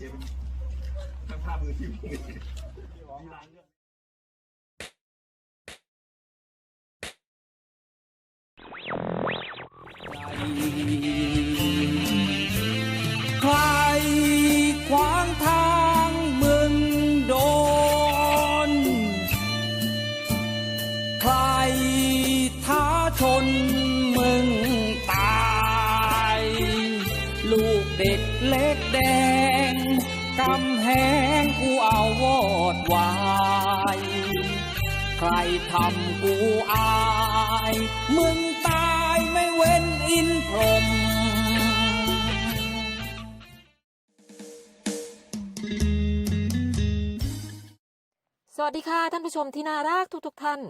เกมทั้งภาพมือที่มือใครขวางทางมึงโดน ใครท้าชนมึงตาย ลูกเด็กเล็กแดง กำแหงกูเอาวอดวาย ใครทำกูอาย มึงตายไม่เว้นอินพรหมสวัสดีค่ะท่านผู้ชมที่น่ารักทุกๆทท่าน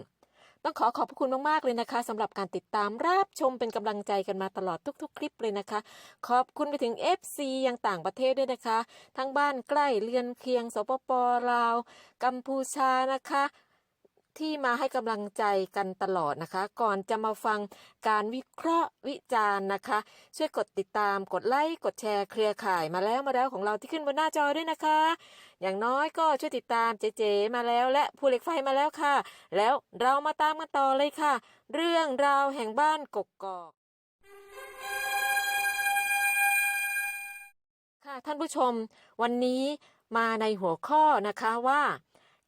ต้องขอขอบพระคุณมากๆเลยนะคะสำหรับการติดตามรับชมเป็นกำลังใจกันมาตลอดทุก ๆ คลิปเลยนะคะ ขอบคุณไปถึง FC ยังต่างประเทศด้วยนะคะ ทั้งบ้านใกล้เรือนเคียงสปปลาว กัมพูชานะคะ ที่มาให้กำลังใจกันตลอดนะคะ ก่อนจะมาฟังการวิเคราะห์วิจารณ์นะคะ ช่วยกดติดตามกดไลค์กดแชร์เครือข่ายมาแล้วมาแล้วของเราที่ขึ้นบนหน้าจอด้วยนะคะ อย่างน้อยก็ช่วยติดตามเจเจมาแล้วและภูเหล็กไฟมาแล้วค่ะ แล้วเรามาตามกันต่อเลยค่ะ เรื่องราวแห่งบ้านกกอก ค่ะท่านผู้ชม วันนี้มาในหัวข้อนะคะว่า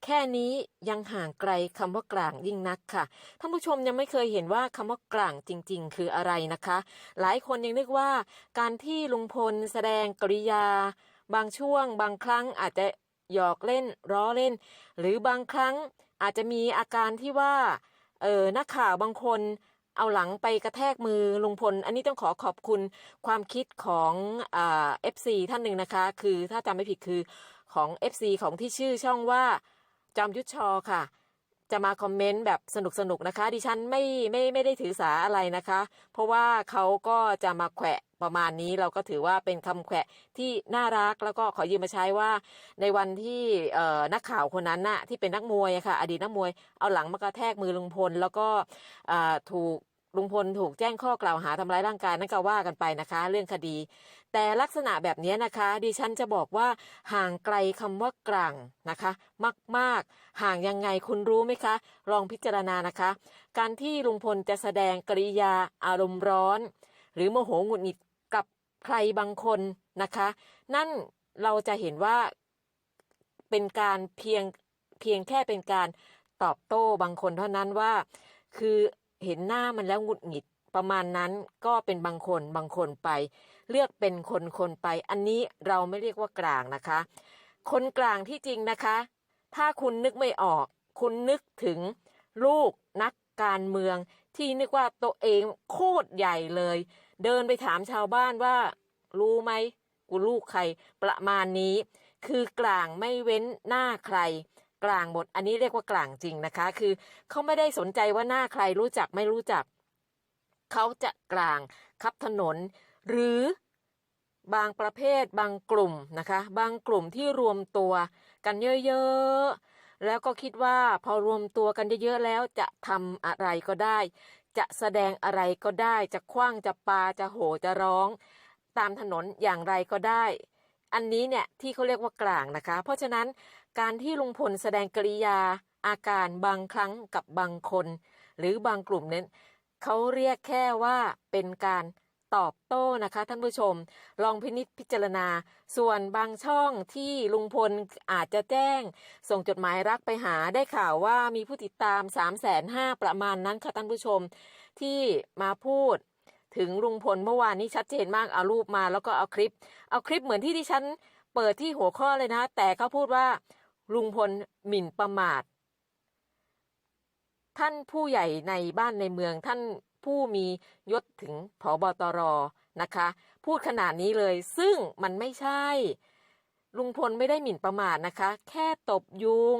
แค่นี้ยังห่างไกลคำว่ากลางยิ่งนักค่ะท่านผู้ชมยังไม่เคยเห็นว่าคำว่ากลางจริง ๆ คืออะไรนะคะ หลายคนยังนึกว่า การที่ลุงพลแสดงกริยา บางช่วง บางครั้งอาจจะหยอกเล่นล้อเล่น หรือบางครั้งอาจจะมีอาการที่ว่าเออนักข่าวบางคนเอาหลังไปกระแทกมือลุงพล อันนี้ต้องขอขอบคุณความคิดของเอ่า FC ท่านหนึ่งนะคะ คือถ้าจำไม่ผิดคือของ FC ของที่ชื่อช่องว่า จอมยุทธชอค่ะ จะมาคอมเมนต์แบบสนุกสนุกๆนะคะ ดิฉันไม่ไม่ไม่ได้ถือสาอะไรนะคะ เพราะว่าเขาก็จะมาแขวะประมาณนี้เราก็ถือว่าเป็นคำแขวะที่น่ารักแล้วก็ขอยืมมาใช้ว่า ในวันที่นักข่าวคนนั้นน่ะที่เป็นนักมวยค่ะ อดีตนักมวยเอาหลังมากระแทกมือลุงพล แล้วก็ถูก ลุงพลถูกแจ้งข้อกล่าวหาทำร้ายร่างกายนั่นก็ว่ากันไปนะคะ เรื่องคดี แต่ลักษณะแบบนี้นะคะ ดิฉันจะบอกว่าห่างไกลคำว่ากลางนะคะ มาก ๆ ห่างยังไงคุณรู้ไหมคะ ลองพิจารณานะคะ การที่ลุงพลจะแสดงกริยาอารมณ์ร้อน หรือโมโหหงุดหงิดกับใครบางคนนะคะ นั่นเราจะเห็นว่าเป็นการเพียงเพียงแค่เป็นการตอบโต้บางคนเท่านั้นว่า คือ เห็นหน้ามันแล้วหงุดหงิด ประมาณนั้นก็เป็นบางคนบางคนไป เลือกเป็นคนคนไป อันนี้เราไม่เรียกว่ากลางนะคะ คนกลางที่จริงนะคะ ถ้าคุณนึกไม่ออก คุณนึกถึงลูกนักการเมืองที่นึกว่าตัวเองโคตรใหญ่เลย เดินไปถามชาวบ้านว่า รู้ไหมกูลูกใครประมาณนี้ คือกลางไม่เว้นหน้าใคร กลางหมด อันนี้เรียกว่ากลางจริงนะคะ คือเขาไม่ได้สนใจว่าหน้าใครรู้จักไม่รู้จัก เขาจะกลางขับถนน หรือบางประเภทบางกลุ่มนะคะ บางกลุ่มที่รวมตัวกันเยอะๆ แล้วก็คิดว่าพอรวมตัวกันเยอะๆแล้วจะทำอะไรก็ได้ จะแสดงอะไรก็ได้ จะคว้างจะปาจะโหจะร้อง ตามถนนอย่างไรก็ได้ อันนี้เนี่ยที่เขาเรียกว่ากลางนะคะ เพราะฉะนั้นการที่ลุงพลแสดงกริยาอาการบางครั้งกับบางคน หรือบางกลุ่มนั้นเขาเรียกแค่ว่าเป็นการตอบโต้นะคะท่านผู้ชม ลองพินิจพิจารณา ส่วนบางช่องที่ลุงพลอาจจะแจ้ง ส่งจดหมายรักไปหาได้ข่าวว่ามีผู้ติดตาม3 5 0 0 0ประมาณนั้นค่ะท่านผู้ชม ที่มาพูด ถึงลุงพลเมื่อวานนี้ชัดเจนมากเอารูปมาแล้วก็เอาคลิป เอาคลิปเหมือนที่ดิฉันเปิดที่หัวข้อเลยนะ แต่เขาพูดว่า ลุงพลหมิ่นประมาท ท่านผู้ใหญ่ในบ้านในเมืองท่านผู้มียศถึงผบตรนะคะ พูดขนาดนี้เลย ซึ่งมันไม่ใช่ ลุงพลไม่ได้หมิ่นประมาทนะคะ แค่ตบยุง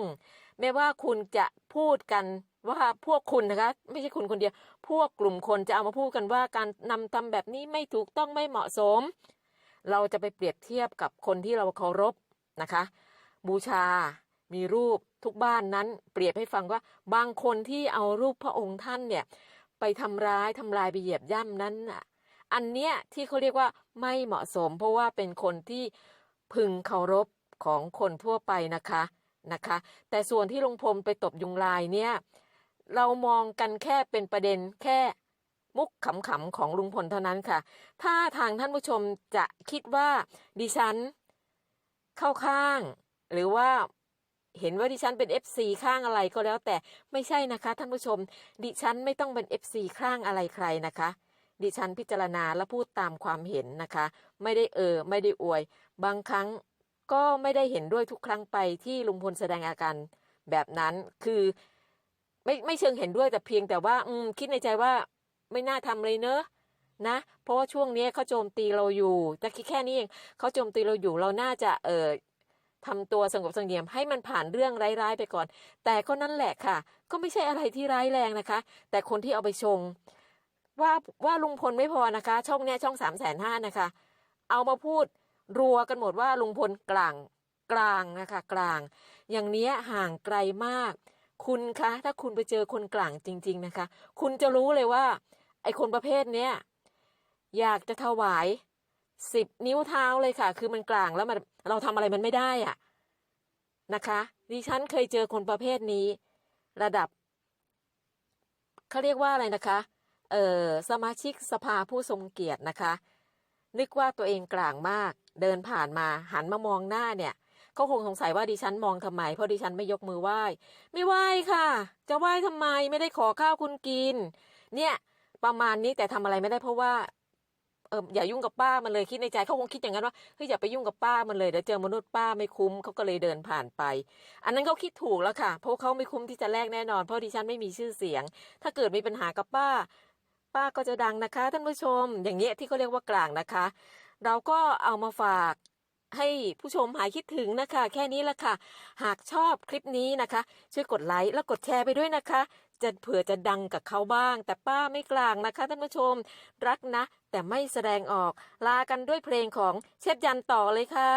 ไม่ว่าคุณจะพูดกัน ว่าพวกคุณนะคะ ไม่ใช่คุณคนเดียว พวกกลุ่มคนจะเอามาพูดกันว่าการนำทำแบบนี้ไม่ถูกต้องไม่เหมาะสม เราจะไปเปรียบเทียบกับคนที่เราเคารพนะคะ บูชา มีรูปทุกบ้านนั้น เปรียบให้ฟังว่าบางคนที่เอารูปพระองค์ท่านเนี่ยไปทำร้ายทำลายไปเหยียบย่ำนั้นน่ะอันเนี้ยที่เขาเรียกว่าไม่เหมาะสม เพราะว่าเป็นคนที่พึงเคารพของคนทั่วไปนะคะนะคะ แต่ส่วนที่ลุงพลไปตบยุงลายเนี่ย เรามองกันแค่เป็นประเด็นแค่มุกขำๆของลุงพลเท่านั้นค่ะ ถ้าทางท่านผู้ชมจะคิดว่าดิฉันเข้าข้าง หรือว่าเห็นว่าดิฉันเป็น FC ข้างอะไรก็แล้วแต่ไม่ใช่นะคะ ท่านผู้ชม ดิฉันไม่ต้องเป็น FC ข้างอะไรใครนะคะ ดิฉันพิจารณาและพูดตามความเห็นนะคะ ไม่ได้เออ ไม่ได้อวย บางครั้งก็ไม่ได้เห็นด้วยทุกครั้งไปที่ลุงพลแสดงอาการแบบนั้นคือ ไม่ไม่เชิงเห็นด้วยแต่เพียงแต่ว่า อืมคิดในใจว่าไม่น่าทำเลยเนอะนะ เพราะว่าช่วงนี้เขาโจมตีเราอยู่แต่คิดแค่นี้เองเขาโจมตีเราอยู่เราน่าจะเออทำตัวสงบเสงี่ยมให้มันผ่านเรื่องร้ายๆไปก่อน แต่ก็นั่นแหละค่ะ ก็ไม่ใช่อะไรที่ร้ายแรงนะคะ แต่คนที่เอาไปชง ว่าว่าลุงพลไม่พอนะคะ ช่องเนี้ยช่องสามแสนห้านะคะ เอามาพูดรัวกันหมดว่าลุงพลกลางกลางนะคะ กลาง อย่างเนี้ยห่างไกลมาก คุณคะถ้าคุณไปเจอคนกลางจริง ๆนะคะ คุณจะรู้เลยว่า ไอคนประเภทเนี้ยอยากจะถวายสิบนิ้วเท้าเลยค่ะ คือมันกลางแล้วมันเราทำอะไรมันไม่ได้อะนะคะดิฉันเคยเจอคนประเภทนี้ ระดับเขาเรียกว่าอะไรนะคะเออสมาชิกสภาผู้ทรงเกียรตินะคะ นึกว่าตัวเองกลางมาก เดินผ่านมาหันมามองหน้าเนี่ย เขาคงสงสัยว่าดิฉันมองทำไม เพราะดิฉันไม่ยกมือไหว้ ไม่ไหว้ค่ะ จะไหว้ทำไมไม่ได้ขอข้าวคุณกิน เนี่ยประมาณนี้แต่ทำอะไรไม่ได้เพราะว่าเอออย่ายุ่งกับป้ามันเลยคิดในใจเขาคงคิดอย่างนั้นว่าเฮ้ยอย่าไปยุ่งกับป้ามันเลยเดี๋ยวเจอมนุษย์ป้าไม่คุ้มเขาก็เลยเดินผ่านไป อันนั้นเขาคิดถูกแล้วค่ะ เพราะเขาไม่คุ้มที่จะแลกแน่นอน เพราะดิฉันไม่มีชื่อเสียง ถ้าเกิดมีปัญหากับป้า ป้าก็จะดังนะคะ ท่านผู้ชม อย่างเงี้ยที่เขาเรียกว่ากลางนะคะ เราก็เอามาฝาก ให้ผู้ชมหายคิดถึงนะคะ แค่นี้ละค่ะ หากชอบคลิปนี้นะคะ ช่วยกดไลค์และกดแชร์ไปด้วยนะคะ จะเผื่อจะดังกับเขาบ้าง แต่ป้าไม่กลางนะคะท่านผู้ชมรักนะ แต่ไม่แสดงออก ลากันด้วยเพลงของเชฟยันต่อเลยค่ะ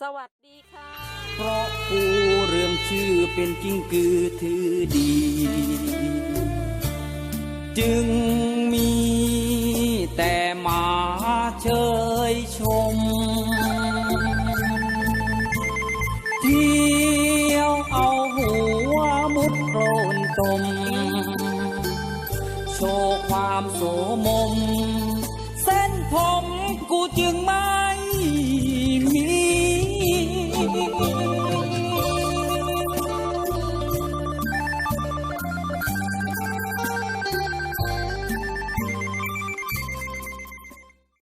สวัสดีค่ะ เพราะกูเรื่องชื่อเป็นจริงกือถือดี จึงมีแต่มาเชยชม